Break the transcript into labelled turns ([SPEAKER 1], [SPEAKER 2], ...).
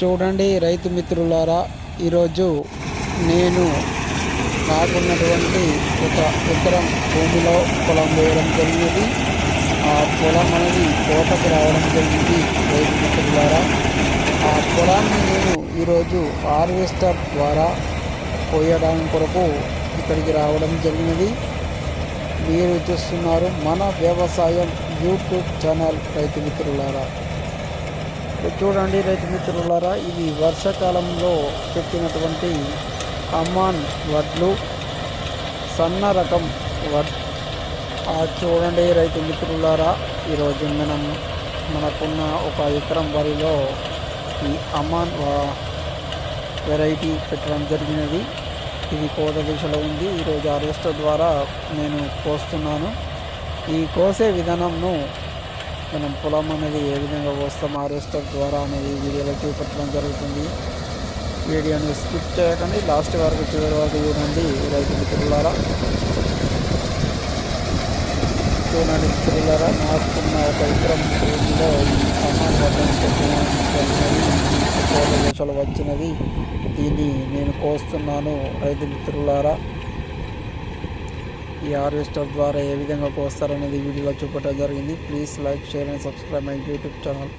[SPEAKER 1] చూడండి రైతు మిత్రులారా ఈరోజు నేను నాకున్నటువంటి ఒక ఎకరం భూమిలో పొలం వేయడం జరిగింది. ఆ పొలం అనేది కోటకు రావడం జరిగింది రైతు మిత్రులారా. ఆ పొలాన్ని నేను ఈరోజు హార్వెస్టర్ ద్వారా కోయడానికి కొరకు ఇక్కడికి రావడం జరిగినది. మీరు చూస్తున్నారు మన వ్యవసాయం యూట్యూబ్ ఛానల్ రైతు మిత్రులారా. చూడండి రైతు మిత్రులారా ఇది వర్షాకాలంలో పెట్టినటువంటి అమ్మాన్ వడ్లు సన్న రకం వడ్ చూడండి రైతు మిత్రులారా ఈరోజు మనం మనకున్న ఒక ఎకరం వరిలో ఈ అమాన్ వా- వెరైటీ పెట్టడం జరిగినది. ఇది కోత దిశలో ఉంది. ఈరోజు హార్వెస్టర్ ద్వారా నేను కోస్తున్నాను. ఈ కోసే విధానంను మనం పొలం అనేది ఏ విధంగా కోస్తాం హార్వెస్టర్ ద్వారా అనేది వీడియోలో చూపెట్టడం జరుగుతుంది. వీడియోని స్కిప్ చేయకండి లాస్ట్ వరకు చివరి వరకు చూడండి. రైతు మిత్రులారా చూడండి మిత్రులారా నాకున్న ఒక ఎకరం భూమిలో దశలు వచ్చినది. దీన్ని నేను కోస్తున్నాను. రైతు మిత్రులారా ఈ హార్వెస్టర్ ద్వారా ఏ విధంగా కోస్తారనేది వీడియోలో చూపడం జరిగింది. Please like share and subscribe my YouTube channel.